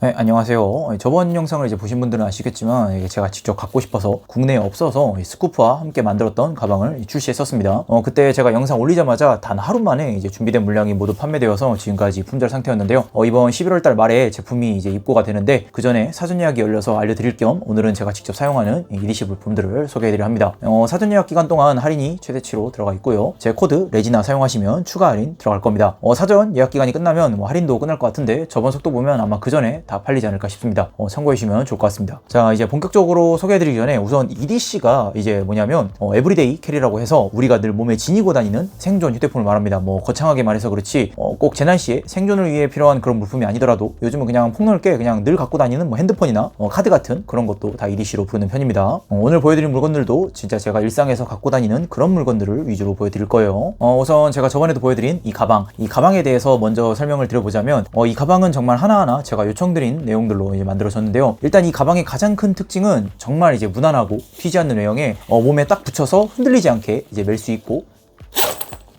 네, 안녕하세요. 저번 영상을 이제 보신 분들은 아시겠지만 제가 직접 갖고 싶어서 국내에 없어서 이 스쿠프와 함께 만들었던 가방을 출시했었습니다. 어, 그때 제가 영상 올리자마자 단 하루 만에 이제 준비된 물량이 모두 판매되어서 지금까지 품절 상태였는데요. 어, 이번 11월 달 말에 제품이 이제 입고가 되는데 그 전에 사전 예약이 열려서 알려드릴 겸 오늘은 제가 직접 사용하는 이 EDC 물품들을 소개해드려 합니다. 어, 사전 예약 기간 동안 할인이 최대치로 들어가 있고요. 제 코드 레지나 사용하시면 추가 할인 들어갈 겁니다. 어, 사전 예약 기간이 끝나면 뭐 할인도 끝날 것 같은데 저번 속도 보면 아마 그 전에 다 팔리지 않을까 싶습니다. 어, 참고해 주시면 좋을 것 같습니다. 자, 이제 본격적으로 소개해드리기 전에 우선 EDC가 이제 뭐냐면 어, 에브리데이 캐리라고 해서 우리가 늘 몸에 지니고 다니는 생존 휴대폰을 말합니다. 뭐 거창하게 말해서 그렇지 어, 꼭 재난 시에 생존을 위해 필요한 그런 물품이 아니더라도 요즘은 그냥 폭넓게 그냥 늘 갖고 다니는 뭐 핸드폰이나 어, 카드 같은 그런 것도 다 EDC로 부르는 편입니다. 어, 오늘 보여드릴 물건들도 진짜 제가 일상에서 갖고 다니는 그런 물건들을 위주로 보여드릴 거예요. 어, 우선 제가 저번에도 보여드린 이 가방, 이 가방에 대해서 먼저 설명을 드려보자면 어, 이 가방은 정말 하나하나 제가 요청 드린 내용들로 이제 만들어졌는데요. 일단 이 가방의 가장 큰 특징은 정말 이제 무난하고 튀지 않는 외형에 어, 몸에 딱 붙여서 흔들리지 않게 이제 멜 수 있고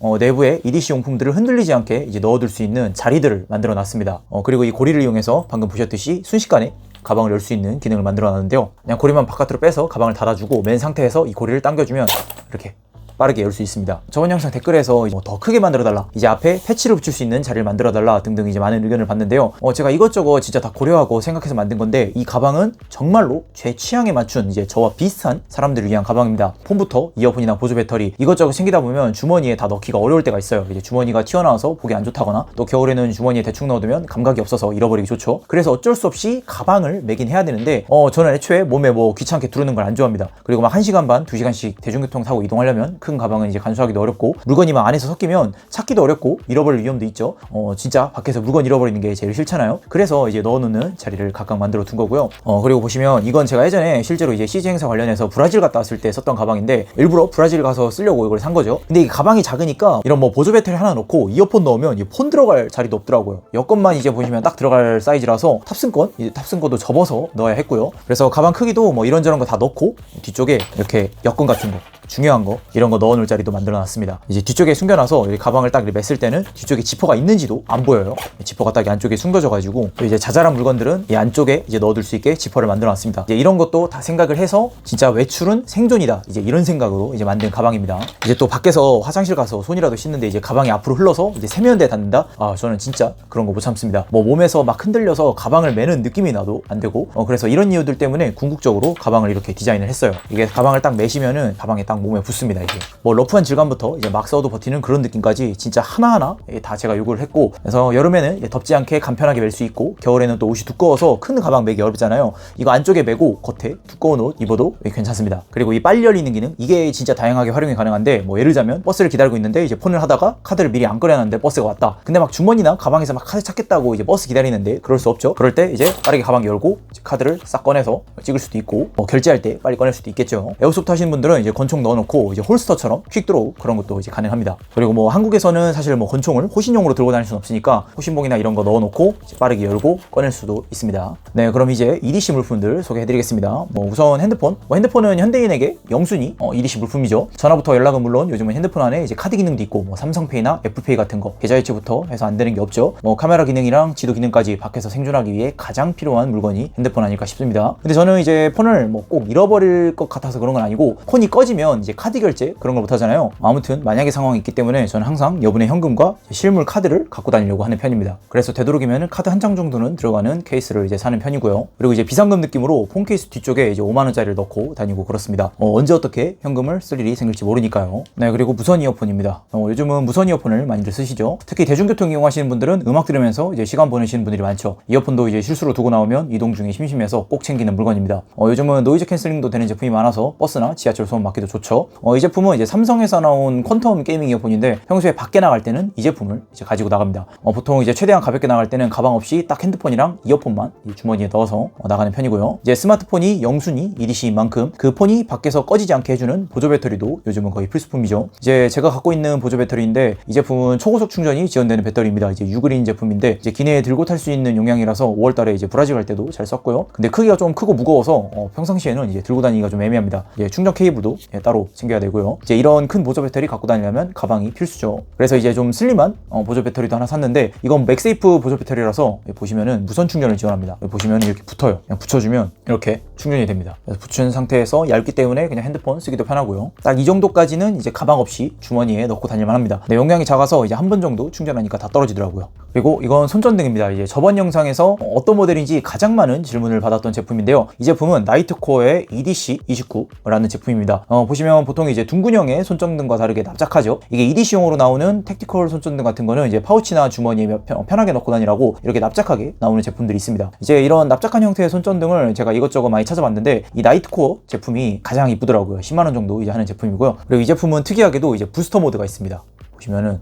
어, 내부에 EDC 용품들을 흔들리지 않게 이제 넣어둘 수 있는 자리들을 만들어 놨습니다. 어, 그리고 이 고리를 이용해서 방금 보셨듯이 순식간에 가방을 열 수 있는 기능을 만들어 놨는데요. 그냥 고리만 바깥으로 빼서 가방을 닫아주고 맨 상태에서 이 고리를 당겨주면 이렇게 빠르게 열 수 있습니다. 저번 영상 댓글에서 뭐 더 크게 만들어 달라, 이제 앞에 패치를 붙일 수 있는 자리를 만들어 달라 등등 이제 많은 의견을 봤는데요. 어, 제가 이것저것 진짜 다 고려하고 생각해서 만든 건데 이 가방은 정말로 제 취향에 맞춘 이제 저와 비슷한 사람들을 위한 가방입니다. 폰부터 이어폰이나 보조 배터리 이것저것 생기다 보면 주머니에 다 넣기가 어려울 때가 있어요. 이제 주머니가 튀어나와서 보기 안 좋다거나 또 겨울에는 주머니에 대충 넣어두면 감각이 없어서 잃어버리기 좋죠. 그래서 어쩔 수 없이 가방을 매긴 해야 되는데 어 저는 애초에 몸에 뭐 귀찮게 두르는 걸 안 좋아합니다. 그리고 막 1시간 반, 2시간씩 대중교통 타고 이동하려면 큰 가방은 이제 간수하기도 어렵고 물건이 막 안에서 섞이면 찾기도 어렵고 잃어버릴 위험도 있죠. 어 진짜 밖에서 물건 잃어버리는 게 제일 싫잖아요. 그래서 이제 넣어놓는 자리를 각각 만들어 둔 거고요. 어 그리고 보시면 이건 제가 예전에 실제로 이제 CG 행사 관련해서 브라질 갔다 왔을 때 썼던 가방인데 일부러 브라질 가서 쓰려고 이걸 산 거죠. 근데 이 가방이 작으니까 이런 뭐 보조 배터리 하나 넣고 이어폰 넣으면 이 폰 들어갈 자리도 없더라고요. 여권만 이제 보시면 딱 들어갈 사이즈라서 탑승권 이제 탑승권도 접어서 넣어야 했고요. 그래서 가방 크기도 뭐 이런저런 거 다 넣고 뒤쪽에 이렇게 여권 같은 거 중요한 거 이런 거 넣어놓을 자리도 만들어놨습니다. 이제 뒤쪽에 숨겨놔서 이 가방을 딱 맸을 때는 뒤쪽에 지퍼가 있는지도 안 보여요. 지퍼가 딱이 안쪽에 숨겨져가지고 또 이제 자잘한 물건들은 이 안쪽에 이제 넣어둘 수 있게 지퍼를 만들어놨습니다. 이제 이런 것도 다 생각을 해서 진짜 외출은 생존이다. 이제 이런 생각으로 이제 만든 가방입니다. 이제 또 밖에서 화장실 가서 손이라도 씻는데 이제 가방이 앞으로 흘러서 이제 세면대에 닿는다. 아 저는 진짜 그런 거 못 참습니다. 뭐 몸에서 막 흔들려서 가방을 매는 느낌이 나도 안 되고 어, 그래서 이런 이유들 때문에 궁극적으로 가방을 이렇게 디자인을 했어요. 이게 가방을 딱 매시면은 가방에 딱 몸에 붙습니다. 이게 뭐 러프한 질감부터 이제 막 써도 버티는 그런 느낌까지 진짜 하나하나 예, 다 제가 요구를 했고 그래서 여름에는 덥지 않게 간편하게 멜 수 있고 겨울에는 또 옷이 두꺼워서 큰 가방 매기 어렵잖아요. 이거 안쪽에 매고 겉에 두꺼운 옷 입어도 예, 괜찮습니다. 그리고 이 빨리 열리는 기능 이게 진짜 다양하게 활용이 가능한데 뭐 예를 들자면 버스를 기다리고 있는데 이제 폰을 하다가 카드를 미리 안 꺼내놨는데 버스가 왔다. 근데 막 주머니나 가방에서 막 카드 찾겠다고 이제 버스 기다리는데 그럴 수 없죠. 그럴 때 이제 빠르게 가방 열고 카드를 싹 꺼내서 찍을 수도 있고 뭐 결제할 때 빨리 꺼낼 수도 있겠죠. 에어소프트 하시는 분들은 이제 권총 넣어 놓고 이제 홀스터처럼 퀵드로우 그런 것도 이제 가능합니다. 그리고 뭐 한국에서는 사실 뭐 권총을 호신용으로 들고 다닐 수는 없으니까 호신봉이나 이런 거 넣어놓고 빠르게 열고 꺼낼 수도 있습니다. 네, 그럼 이제 EDC 물품들 소개해드리겠습니다. 뭐 우선 핸드폰. 뭐 핸드폰은 현대인에게 영순위 어, EDC 물품이죠. 전화부터 연락은 물론 요즘은 핸드폰 안에 이제 카드 기능도 있고 뭐 삼성페이나 애플페이 같은 거 계좌 이체부터 해서 안 되는 게 없죠. 뭐 카메라 기능이랑 지도 기능까지 밖에서 생존하기 위해 가장 필요한 물건이 핸드폰 아닐까 싶습니다. 근데 저는 이제 폰을 뭐 꼭 잃어버릴 것 같아서 그런 건 아니고 폰이 꺼지면 이제 카드 결제 그런 걸 못 하잖아요. 아무튼 만약에 상황이 있기 때문에 저는 항상 여분의 현금과 실물 카드를 갖고 다니려고 하는 편입니다. 그래서 되도록이면 카드 한 장 정도는 들어가는 케이스를 이제 사는 편이고요. 그리고 이제 비상금 느낌으로 폰 케이스 뒤쪽에 이제 5만 원짜리를 넣고 다니고 그렇습니다. 어, 언제 어떻게 현금을 쓸 일이 생길지 모르니까요. 네 그리고 무선 이어폰입니다. 어, 요즘은 무선 이어폰을 많이들 쓰시죠. 특히 대중교통 이용하시는 분들은 음악 들으면서 이제 시간 보내시는 분들이 많죠. 이어폰도 이제 실수로 두고 나오면 이동 중에 심심해서 꼭 챙기는 물건입니다. 어, 요즘은 노이즈 캔슬링도 되는 제품이 많아서 버스나 지하철 소음 맡기도 좋죠. 어, 이 제품은 이제 삼성에서 나온 퀀텀 게이밍 이어폰인데 평소에 밖에 나갈 때는 이 제품을 이제 가지고 나갑니다. 어, 보통 이제 최대한 가볍게 나갈 때는 가방 없이 딱 핸드폰이랑 이어폰만 이 주머니에 넣어서 어, 나가는 편이고요. 이제 스마트폰이 영순위 EDC인 만큼 그 폰이 밖에서 꺼지지 않게 해주는 보조 배터리도 요즘은 거의 필수품이죠. 이제 제가 갖고 있는 보조 배터리인데 이 제품은 초고속 충전이 지원되는 배터리입니다. 이제 유그린 제품인데 이제 기내에 들고 탈 수 있는 용량이라서 5월달에 이제 브라질 갈 때도 잘 썼고요. 근데 크기가 좀 크고 무거워서 어, 평상시에는 이제 들고 다니기가 좀 애매합니다. 이제 충전 케이블도 예, 따로 따로 챙겨야 되고요. 이제 이런 큰 보조 배터리 갖고 다니려면 가방이 필수죠. 그래서 이제 좀 슬림한 어, 보조 배터리도 하나 샀는데 이건 맥세이프 보조 배터리라서 보시면은 무선 충전을 지원합니다. 보시면 이렇게 붙어요. 그냥 붙여주면 이렇게 충전이 됩니다. 그래서 붙인 상태에서 얇기 때문에 그냥 핸드폰 쓰기도 편하고요. 딱 이 정도까지는 이제 가방 없이 주머니에 넣고 다닐만 합니다. 근데 용량이 작아서 이제 한 번 정도 충전하니까 다 떨어지더라고요. 그리고 이건 손전등입니다. 이제 저번 영상에서 어떤 모델인지 가장 많은 질문을 받았던 제품인데요. 이 제품은 나이트코어의 EDC29라는 제품입니다. 어, 보시 면 보통 이제 둥근형의 손전등과 다르게 납작하죠. 이게 EDC용으로 나오는 택티컬 손전등 같은 거는 이제 파우치나 주머니에 편- 편하게 넣고 다니라고 이렇게 납작하게 나오는 제품들이 있습니다. 이제 이런 납작한 형태의 손전등을 제가 이것저것 많이 찾아봤는데 이 나이트코어 제품이 가장 이쁘더라고요. 10만 원 정도 이제 하는 제품이고요. 그리고 이 제품은 특이하게도 이제 부스터 모드가 있습니다. 보시면은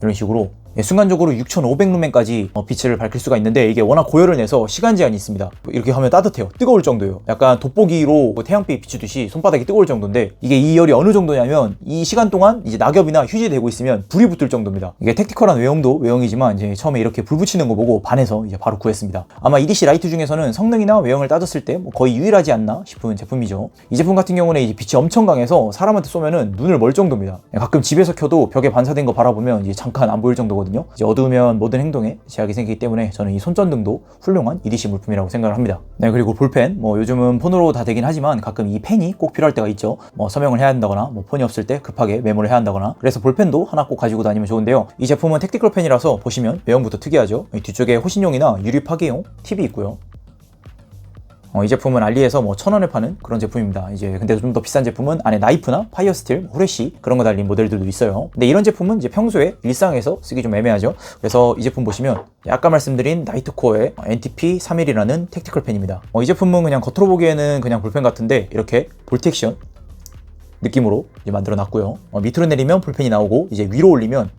이런 식으로 예, 순간적으로 6500루멘까지 어, 빛을 밝힐 수가 있는데 이게 워낙 고열을 내서 시간 제한이 있습니다. 이렇게 하면 따뜻해요. 뜨거울 정도예요. 약간 돋보기로 뭐 태양빛 비추듯이 손바닥이 뜨거울 정도인데 이게 이 열이 어느 정도냐면 이 시간 동안 이제 낙엽이나 휴지 되고 있으면 불이 붙을 정도입니다. 이게 택티컬한 외형도 외형이지만 이제 처음에 이렇게 불 붙이는 거 보고 반해서 이제 바로 구했습니다. 아마 EDC 라이트 중에서는 성능이나 외형을 따졌을 때 뭐 거의 유일하지 않나 싶은 제품이죠. 이 제품 같은 경우는 이제 빛이 엄청 강해서 사람한테 쏘면은 눈을 멀 정도입니다. 가끔 집에서 켜도 벽에 반사된 거 바라보면 이제 잠깐 안 보일 정도거든요. 이제 어두우면 모든 행동에 제약이 생기기 때문에 저는 이 손전등도 훌륭한 EDC 물품이라고 생각을 합니다. 네 그리고 볼펜 뭐 요즘은 폰으로 다 되긴 하지만 가끔 이 펜이 꼭 필요할 때가 있죠. 뭐 서명을 해야 한다거나 뭐 폰이 없을 때 급하게 메모를 해야 한다거나 그래서 볼펜도 하나 꼭 가지고 다니면 좋은데요. 이 제품은 택티컬 펜이라서 보시면 외형부터 특이하죠. 이 뒤쪽에 호신용이나 유리 파괴용 팁이 있고요. 어, 이 제품은 알리에서 뭐 천 원에 파는 그런 제품입니다. 이제 근데 좀 더 비싼 제품은 안에 나이프나 파이어 스틸, 후레쉬 그런 거 달린 모델들도 있어요. 근데 이런 제품은 이제 평소에 일상에서 쓰기 좀 애매하죠. 그래서 이 제품 보시면 아까 말씀드린 나이트코어의 NTP 31이라는 택티컬 펜입니다. 어, 이 제품은 그냥 겉으로 보기에는 그냥 볼펜 같은데 이렇게 볼텍션 느낌으로 만들어 놨고요. 어, 밑으로 내리면 볼펜이 나오고 이제 위로 올리면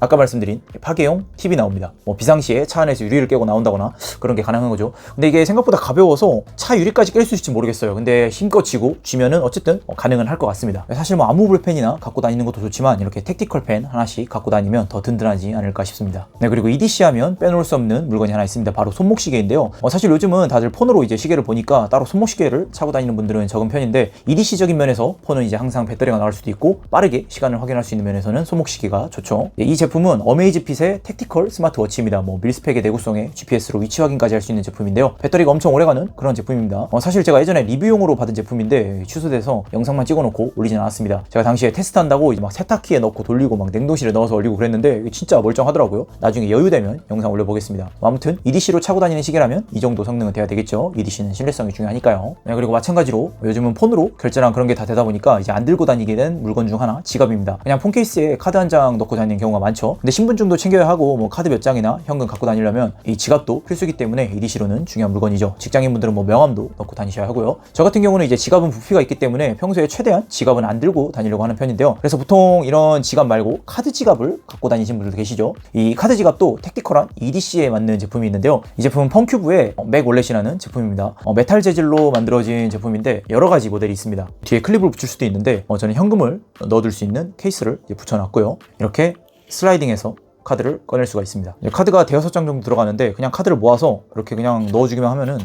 아까 말씀드린 파괴용 팁이 나옵니다. 뭐 비상시에 차 안에서 유리를 깨고 나온다거나 그런 게 가능한 거죠. 근데 이게 생각보다 가벼워서 차 유리까지 깰 수 있을지 모르겠어요. 근데 힘껏 쥐고 쥐면은 어쨌든 어, 가능은 할 것 같습니다. 사실 뭐 아무 볼펜이나 갖고 다니는 것도 좋지만 이렇게 택티컬 펜 하나씩 갖고 다니면 더 든든하지 않을까 싶습니다. 네 그리고 EDC 하면 빼놓을 수 없는 물건이 하나 있습니다. 바로 손목 시계인데요. 어, 사실 요즘은 다들 폰으로 이제 시계를 보니까 따로 손목 시계를 차고 다니는 분들은 적은 편인데 EDC적인 면에서 폰은 이제 항상 배터리가 나갈 수도 있고 빠르게 시간을 확인할 수 있는 면에서는 손목 시계가 좋죠. 네, 이 제품은 어메이즈핏의 택티컬 스마트워치입니다. 뭐 밀스펙의 내구성에 GPS로 위치 확인까지 할 수 있는 제품인데요. 배터리가 엄청 오래가는 그런 제품입니다. 어, 사실 제가 예전에 리뷰용으로 받은 제품인데 취소돼서 영상만 찍어놓고 올리진 않았습니다. 제가 당시에 테스트한다고 이제 막 세탁기에 넣고 돌리고 막 냉동실에 넣어서 올리고 그랬는데 진짜 멀쩡하더라고요. 나중에 여유되면 영상 올려보겠습니다. 뭐 아무튼 EDC로 차고 다니는 시계라면 이 정도 성능은 돼야 되겠죠. EDC는 신뢰성이 중요하니까요. 네, 그리고 마찬가지로 요즘은 폰으로 결제랑 그런 게 다 되다 보니까 이제 안 들고 다니게 된 물건 중 하나 지갑입니다. 그냥 폰 케이스에 카드 한 장 넣고 다니는 경우가 많죠. 근데 신분증도 챙겨야 하고 뭐 카드 몇 장이나 현금 갖고 다니려면 이 지갑도 필수기 때문에 EDC로는 중요한 물건이죠. 직장인분들은 뭐 명함도 넣고 다니셔야 하고요. 저 같은 경우는 이제 지갑은 부피가 있기 때문에 평소에 최대한 지갑은 안 들고 다니려고 하는 편인데요. 그래서 보통 이런 지갑 말고 카드 지갑을 갖고 다니신 분들도 계시죠. 이 카드 지갑도 택티컬한 EDC에 맞는 제품이 있는데요. 이 제품은 펑큐브의 맥 월렛이라는 제품입니다. 어, 메탈 재질로 만들어진 제품인데 여러 가지 모델이 있습니다. 뒤에 클립을 붙일 수도 있는데 어, 저는 현금을 넣어둘 수 있는 케이스를 붙여놨고요. 이렇게 슬라이딩해서 카드를 꺼낼 수가 있습니다. 카드가 대여섯 장 정도 들어가는데 그냥 카드를 모아서 이렇게 그냥 넣어주기만 하면은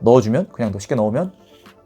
넣어주면 그냥 너 쉽게 넣으면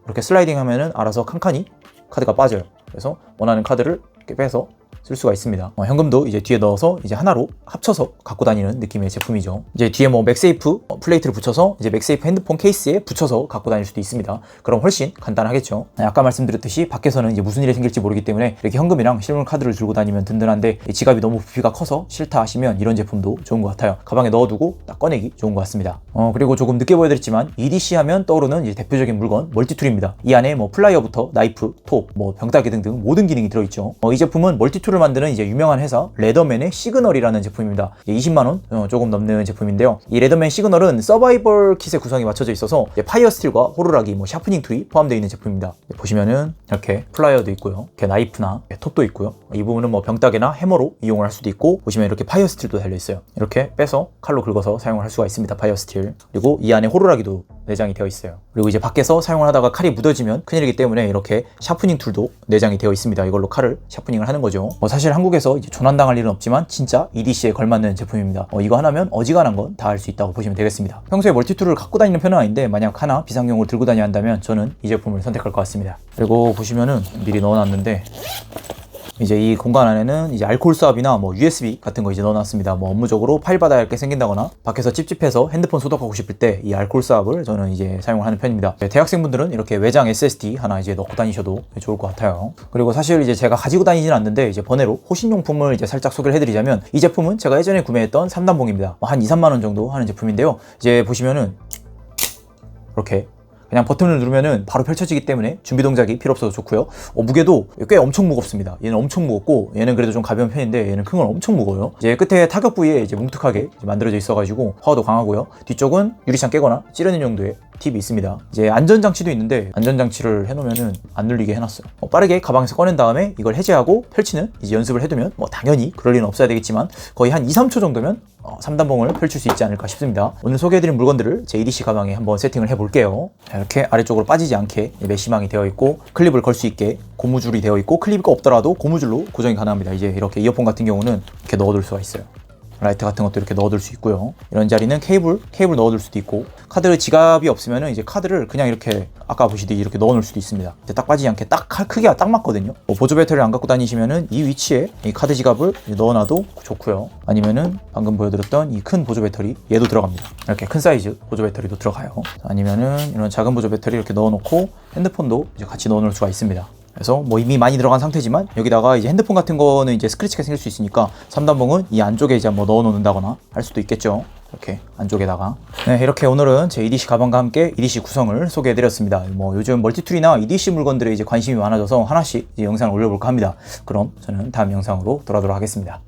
이렇게 슬라이딩 하면은 알아서 칸칸이 카드가 빠져요. 그래서 원하는 카드를 이렇게 빼서 쓸 수가 있습니다. 어, 현금도 이제 뒤에 넣어서 이제 하나로 합쳐서 갖고 다니는 느낌의 제품이죠. 이제 뒤에 뭐 맥세이프 어, 플레이트를 붙여서 이제 맥세이프 핸드폰 케이스에 붙여서 갖고 다닐 수도 있습니다. 그럼 훨씬 간단하겠죠. 네, 아까 말씀드렸듯이 밖에서는 이제 무슨 일이 생길지 모르기 때문에 이렇게 현금이랑 실물 카드를 들고 다니면 든든한데 이 지갑이 너무 부피가 커서 싫다 하시면 이런 제품도 좋은 것 같아요. 가방에 넣어두고 딱 꺼내기 좋은 것 같습니다. 어, 그리고 조금 늦게 보여드렸지만 EDC 하면 떠오르는 이제 대표적인 물건 멀티툴입니다. 이 안에 뭐 플라이어부터 나이프, 톱, 뭐 병따개 등등 모든 기능이 들어있죠. 어, 이 제품은 멀티 툴을 만드는 이제 유명한 회사 레더맨의 시그널이라는 제품입니다. 20만 원 어, 조금 넘는 제품인데요. 이 레더맨 시그널은 서바이벌 킷의 구성이 맞춰져 있어서 파이어 스틸과 호루라기, 뭐 샤프닝 툴이 포함되어 있는 제품입니다. 보시면은 이렇게 플라이어도 있고요. 이렇게 나이프나 이렇게 톱도 있고요. 이 부분은 뭐 병따개나 해머로 이용을 할 수도 있고 보시면 이렇게 파이어 스틸도 달려 있어요. 이렇게 빼서 칼로 긁어서 사용을 할 수가 있습니다. 파이어 스틸. 그리고 이 안에 호루라기도 내장이 되어 있어요. 그리고 이제 밖에서 사용을 하다가 칼이 묻어지면 큰일이기 때문에 이렇게 샤프닝 툴도 내장이 되어 있습니다. 이걸로 칼을 샤프닝을 하는 거죠. 뭐 사실 한국에서 이제 조난당할 일은 없지만 진짜 EDC에 걸맞는 제품입니다. 어, 이거 하나면 어지간한 건 다 할 수 있다고 보시면 되겠습니다. 평소에 멀티툴을 갖고 다니는 편은 아닌데 만약 하나 비상용으로 들고 다녀야 한다면 저는 이 제품을 선택할 것 같습니다. 그리고 보시면은 미리 넣어놨는데 이제 이 공간 안에는 이제 알코올 수압이나 뭐 USB 같은 거 이제 넣어놨습니다. 뭐 업무적으로 파일 받아야 할 게 생긴다거나 밖에서 찝찝해서 핸드폰 소독하고 싶을 때 이 알코올 수압을 저는 이제 사용을 하는 편입니다. 네, 대학생분들은 이렇게 외장 SSD 하나 이제 넣고 다니셔도 좋을 것 같아요. 그리고 사실 이제 제가 가지고 다니지는 않는데 이제 번외로 호신용품을 이제 살짝 소개를 해드리자면 이 제품은 제가 예전에 구매했던 3단봉입니다. 뭐한 2, 3만 원 정도 하는 제품인데요. 이제 보시면은 이렇게 그냥 버튼을 누르면은 바로 펼쳐지기 때문에 준비 동작이 필요 없어서 좋고요. 어, 무게도 꽤 엄청 무겁습니다. 얘는 엄청 무겁고 얘는 그래도 좀 가벼운 편인데 얘는 큰 건 엄청 무거워요. 이제 끝에 타격 부위에 이제 뭉툭하게 이제 만들어져 있어가지고 파워도 강하고요. 뒤쪽은 유리창 깨거나 찌르는 용도의 팁이 있습니다. 이제 안전장치도 있는데 안전장치를 해놓으면은 안 눌리게 해놨어요. 어, 빠르게 가방에서 꺼낸 다음에 이걸 해제하고 펼치는 이제 연습을 해두면 뭐 당연히 그럴 일은 없어야 되겠지만 거의 한 2, 3초 정도면 어, 3단봉을 펼칠 수 있지 않을까 싶습니다. 오늘 소개해드린 물건들을 제 EDC 가방에 한번 세팅을 해볼게요. 자, 이렇게 아래쪽으로 빠지지 않게 메시망이 되어 있고 클립을 걸 수 있게 고무줄이 되어 있고 클립이 없더라도 고무줄로 고정이 가능합니다. 이제 이렇게 이어폰 같은 경우는 이렇게 넣어둘 수가 있어요. 라이트 같은 것도 이렇게 넣어둘 수 있고요. 이런 자리는 케이블, 케이블 넣어둘 수도 있고 카드 지갑이 없으면 이제 카드를 그냥 이렇게 아까 보시듯이 이렇게 넣어놓을 수도 있습니다. 딱 빠지지 않게 딱칼 크기가 딱 맞거든요. 뭐 보조 배터리를 안 갖고 다니시면은 이 위치에 이 카드 지갑을 넣어놔도 좋고요. 아니면은 방금 보여드렸던 이 큰 보조 배터리 얘도 들어갑니다. 이렇게 큰 사이즈 보조 배터리도 들어가요. 아니면은 이런 작은 보조 배터리 이렇게 넣어놓고 핸드폰도 이제 같이 넣어놓을 수가 있습니다. 그래서 뭐 이미 많이 들어간 상태지만 여기다가 이제 핸드폰 같은 거는 이제 스크래치가 생길 수 있으니까 3단봉은 이 안쪽에 이제 뭐 넣어 놓는다거나 할 수도 있겠죠. 이렇게 안쪽에다가. 네 이렇게 오늘은 제 EDC 가방과 함께 EDC 구성을 소개해 드렸습니다. 뭐 요즘 멀티툴이나 EDC 물건들에 이제 관심이 많아져서 하나씩 영상을 올려볼까 합니다. 그럼 저는 다음 영상으로 돌아오도록 하겠습니다